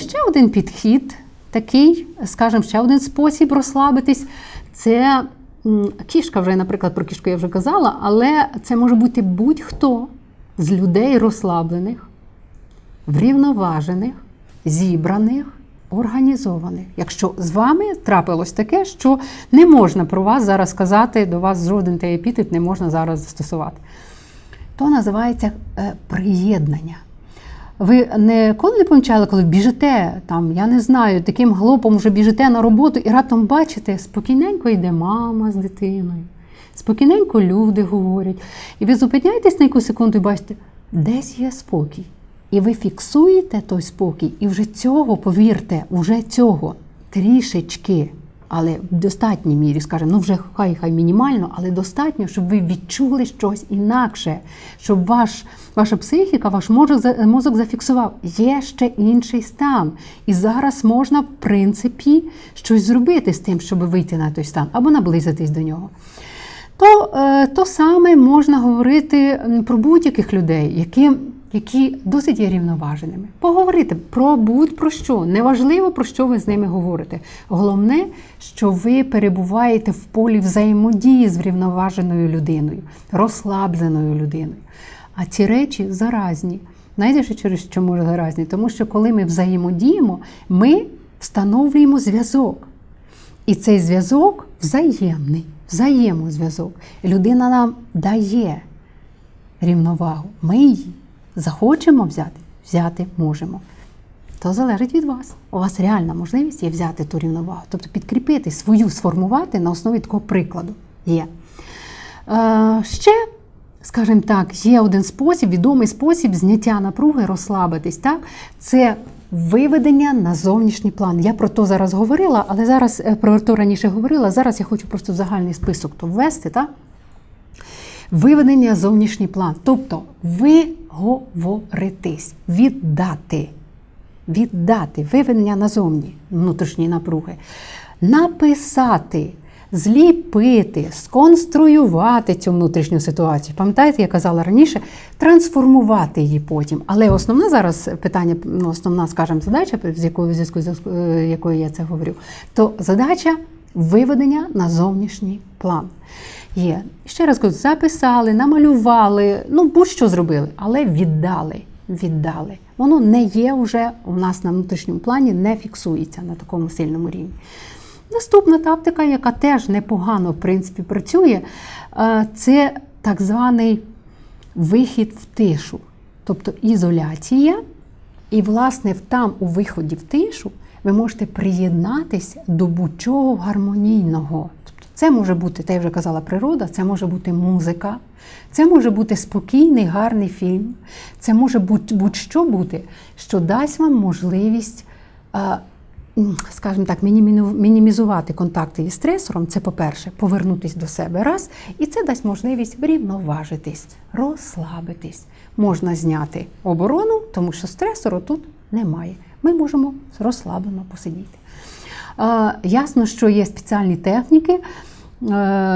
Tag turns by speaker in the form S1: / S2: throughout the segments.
S1: Ще один підхід, такий, скажімо, ще один спосіб розслабитись. Це кішка, вже, наприклад, про кішку я вже казала, але це може бути будь-хто з людей розслаблених, врівноважених, зібраних, організованих. Якщо з вами трапилось таке, що не можна про вас зараз сказати, до вас жоден той епітет не можна зараз застосувати, то називається е, приєднання. Ви ніколи не помічали, коли біжите, там, я не знаю, таким глопом вже біжите на роботу і раптом бачите, спокійненько йде мама з дитиною, спокійненько люди говорять. І ви зупиняєтесь на якусь секунду і бачите, десь є спокій. І ви фіксуєте той спокій, і вже цього, повірте, вже цього трішечки, але в достатній мірі, скажімо, ну вже хай хай мінімально, але достатньо, щоб ви відчули щось інакше, щоб ваш, ваша психіка, ваш мозок, мозок зафіксував. Є ще інший стан. І зараз можна, в принципі, щось зробити з тим, щоб вийти на той стан або наблизитись до нього. То, е, то саме можна говорити про будь-яких людей, які, які досить є рівноваженими. Поговорити про будь-про що. Неважливо, про що ви з ними говорите. Головне, що ви перебуваєте в полі взаємодії з врівноваженою людиною, розслабленою людиною. А ці речі заразні. Що через чому заразні? Тому що коли ми взаємодіємо, ми встановлюємо зв'язок. І цей зв'язок взаємний, взаємозв'язок. Людина нам дає рівновагу. Ми її захочемо взяти, взяти можемо. То залежить від вас. У вас реальна можливість є взяти ту рівновагу, тобто підкріпити свою, сформувати на основі такого прикладу. Є. Е, ще, скажімо так, є один спосіб, відомий спосіб зняття напруги, розслабитись. Так? Це виведення на зовнішній план. Я про то зараз говорила, але зараз е, про то раніше говорила. Зараз я хочу просто загальний список то ввести. Так? Виведення зовнішній план. Тобто виговоритись, віддати. Віддати, виведення назовні внутрішньої напруги, написати, зліпити, сконструювати цю внутрішню ситуацію. Пам'ятаєте, я казала раніше, трансформувати її потім. Але основна зараз питання, ну, основна, скажімо, задача, з якою зв'язку з е, якою я це говорю, то задача виведення на зовнішній план. Є. Ще раз кажу, записали, намалювали, ну будь-що зробили, але віддали. Віддали. Воно не є вже у нас на внутрішньому плані, не фіксується на такому сильному рівні. Наступна тактика, яка теж непогано в принципі працює, е, це так званий вихід в тишу, тобто ізоляція. І, власне, там у виході в тишу ви можете приєднатись до будь-чого гармонійного. Тобто це може бути, та я вже казала, природа, це може бути музика, це може бути спокійний, гарний фільм, це може будь- будь-що бути, що дасть вам можливість, е, скажімо так, мінімізувати контакти із стресором. Це, по-перше, повернутись до себе раз, і це дасть можливість врівноважитись, розслабитись. Можна зняти оборону, тому що стресору тут немає. Ми можемо розслаблено посидіти. Ясно, що є спеціальні техніки,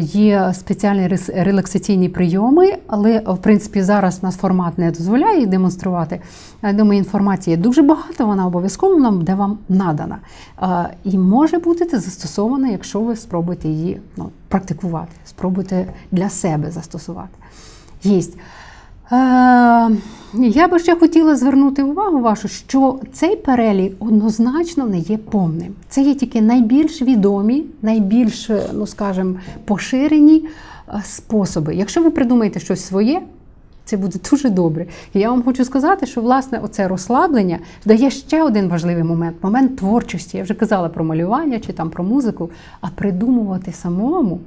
S1: є спеціальні релаксаційні прийоми, але в принципі зараз нас формат не дозволяє їх демонструвати. Я думаю, інформації дуже багато, вона обов'язково нам буде вам надана. Е, І може бути застосована, якщо ви спробуєте її ну, практикувати, спробуйте для себе застосувати. Єсть. Е, я би ще хотіла звернути увагу вашу, що цей перелік однозначно не є повним. Це є тільки найбільш відомі, найбільш, е, ну скажімо, поширені е, способи. Якщо ви придумаєте щось своє, це буде дуже добре. І я вам хочу сказати, що власне оце розслаблення дає ще один важливий момент момент творчості. Я вже казала про малювання чи там про музику, а придумувати самому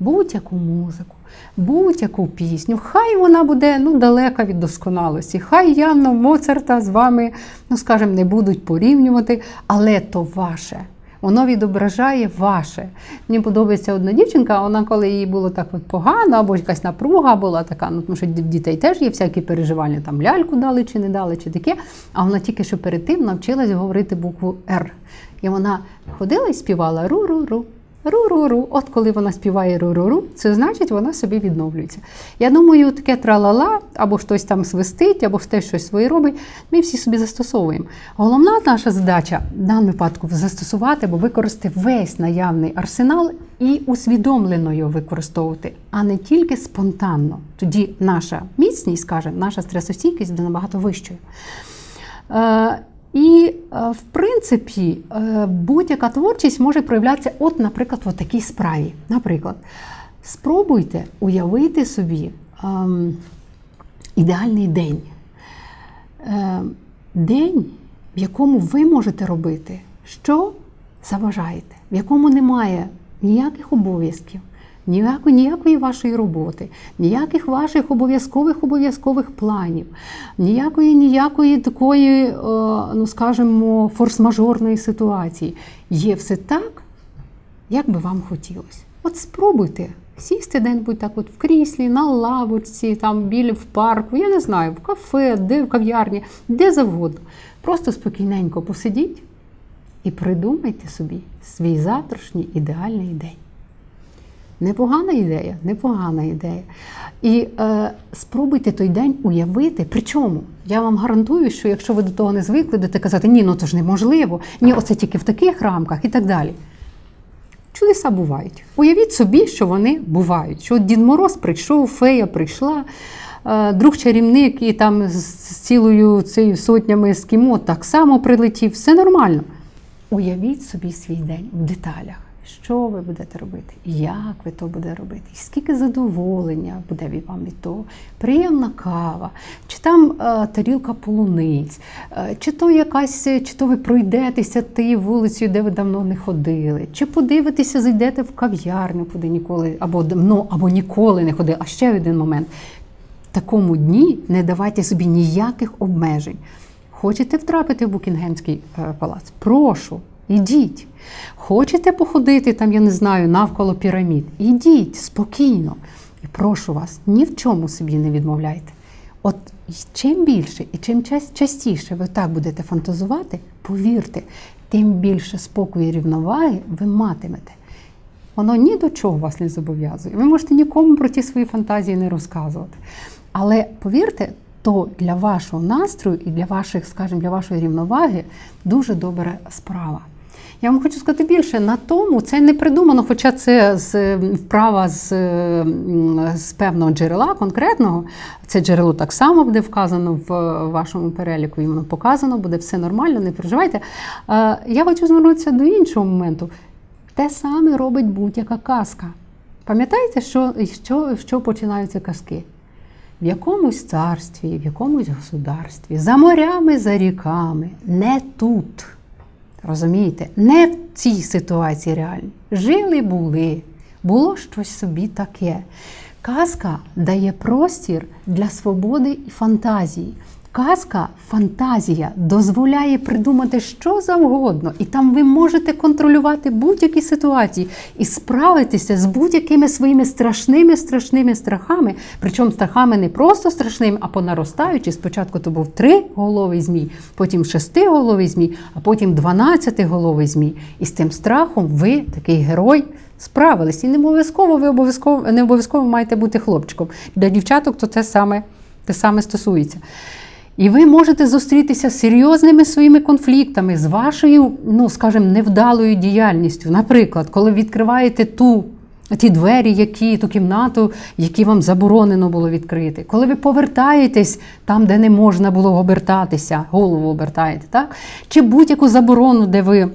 S1: будь-яку музику, будь-яку пісню. Хай вона буде ну, далека від досконалості. Хай явно Моцарта з вами, ну скажімо, не будуть порівнювати, але то ваше. Воно відображає ваше. Мені подобається одна дівчинка, вона, коли їй було так от погано, або якась напруга була така, ну тому що дітей теж є всякі переживання, там ляльку дали чи не дали, чи таке. А вона тільки що перед тим навчилась говорити букву Р. І вона ходила і співала ру-ру-ру. Ру-ру-ру. От коли вона співає ру-ру-ру, це значить вона собі відновлюється. Я думаю, таке тра-ла-ла, або хтось там свистить, або хтось щось своє робить. Ми всі собі застосовуємо. Головна наша задача в даному випадку застосувати або використати весь наявний арсенал і усвідомлено його використовувати, а не тільки спонтанно. Тоді наша міцність, скажімо, наша стресостійкість буде набагато вищою. І, е, в принципі, е, будь-яка творчість може проявлятися, от, наприклад, в такій справі. Наприклад, спробуйте уявити собі ем, ідеальний день. Е, день, в якому ви можете робити, що заважаєте, в якому немає ніяких обов'язків, ніякої, ніякої вашої роботи, ніяких ваших обов'язкових обов'язкових планів, ніякої ніякої такої, е, ну скажімо, форс-мажорної ситуації. Є все так, як би вам хотілося. От спробуйте сісти день-будь так, от в кріслі, на лавочці, там біля в парку, я не знаю, в кафе, де в кав'ярні, де завгодно. Просто спокійненько посидіть і придумайте собі свій завтрашній ідеальний день. Непогана ідея, непогана ідея. І е, спробуйте той день уявити. Причому я вам гарантую, що якщо ви до того не звикли, будете казати, ні, ну то ж неможливо, ні, оце тільки в таких рамках і так далі. Чудеса бувають. Уявіть собі, що вони бувають. Що Дід Мороз прийшов, фея прийшла, е, друг чарівник і там з цілою цією сотнями ескімо так само прилетів. Все нормально. Уявіть собі свій день в деталях. Що ви будете робити? Як ви то будете робити? І скільки задоволення буде вам від того? Приємна кава, чи там е, тарілка полуниць, е, чи то якась, чи то ви пройдетеся тією вулицею, де ви давно не ходили, чи подивитеся, зайдете в кав'ярню, куди ніколи або давно, або ніколи не ходили. А ще один момент. В такому дні не давайте собі ніяких обмежень. Хочете втрапити в Букінгемський е, палац? Прошу, ідіть. Хочете походити там, я не знаю, навколо пірамід? Ідіть спокійно. І прошу вас, ні в чому собі не відмовляйте. От чим більше і чим частіше ви так будете фантазувати, повірте, тим більше спокою і рівноваги ви матимете. Воно ні до чого вас не зобов'язує. Ви можете нікому про ті свої фантазії не розказувати. Але повірте, то для вашого настрою і для ваших, скажімо, для вашої рівноваги дуже добра справа. Я вам хочу сказати більше, на тому це не придумано, хоча це з вправа з, з певного джерела конкретного. Це джерело так само буде вказано в вашому переліку, і воно показано, буде все нормально, не переживайте. Я хочу звернутися до іншого моменту. Те саме робить будь-яка казка. Пам'ятаєте, що, що, що починаються казки? В якомусь царстві, в якомусь государстві, за морями, за ріками, не тут. Розумієте? Не в цій ситуації реально. Жили були, було щось собі таке. Казка дає простір для свободи і фантазії. Казка, фантазія дозволяє придумати що завгодно, і там ви можете контролювати будь-які ситуації і справитися з будь-якими своїми страшними страшними страхами. Причому страхами не просто страшними, а понаростаючи. Спочатку то був триголовий змій, потім шестиголовий змій, а потім дванадцятиголовий змій. І з тим страхом ви, такий герой, справились. І не обов'язково ви обов'язково не обов'язково маєте бути хлопчиком. Для дівчаток то це саме, те саме стосується. І ви можете зустрітися з серйозними своїми конфліктами, з вашою, ну скажімо, невдалою діяльністю. Наприклад, коли відкриваєте ту. Ті двері, які ту кімнату, які вам заборонено було відкрити. Коли ви повертаєтесь там, де не можна було обертатися, голову обертаєте, так? Чи будь-яку заборону, де ви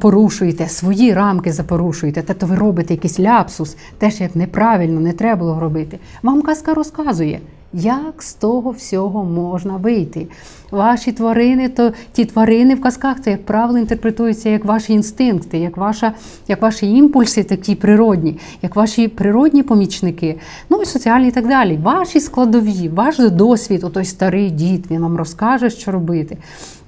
S1: порушуєте, свої рамки запорушуєте, тобто ви робите якийсь ляпсус, теж як неправильно, не треба було робити. Вам казка розказує, як з того всього можна вийти. Ваші тварини, то ті тварини в казках, це, як правило, інтерпретуються як ваші інстинкти, як, ваша, як ваші імпульси, такі природні, як ваші природні помічники, ну і соціальні і так далі. Ваші складові, ваш досвід, отой старий дід, він вам розкаже, що робити.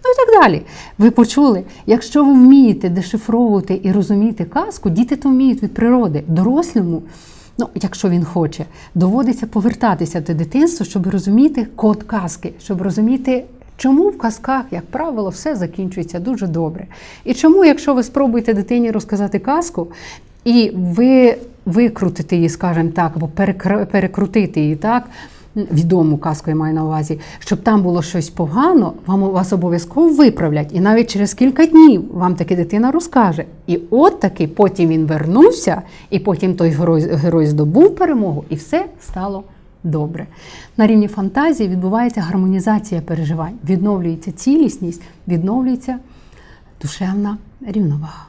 S1: Ну і так далі. Ви почули, якщо ви вмієте дешифровувати і розуміти казку, діти то вміють від природи. Дорослому, ну, якщо він хоче, доводиться повертатися до дитинства, щоб розуміти код казки, щоб розуміти. Чому в казках, як правило, все закінчується дуже добре? І чому, якщо ви спробуєте дитині розказати казку, і ви викрутите її, скажімо так, або перекр- перекрутити її так. Відому казку я маю на увазі, щоб там було щось погано, вам вас обов'язково виправлять. І навіть через кілька днів вам таки дитина розкаже. І от таки потім він вернувся, і потім той герой, герой здобув перемогу, і все стало добре. На рівні фантазії відбувається гармонізація переживань, відновлюється цілісність, відновлюється душевна рівновага.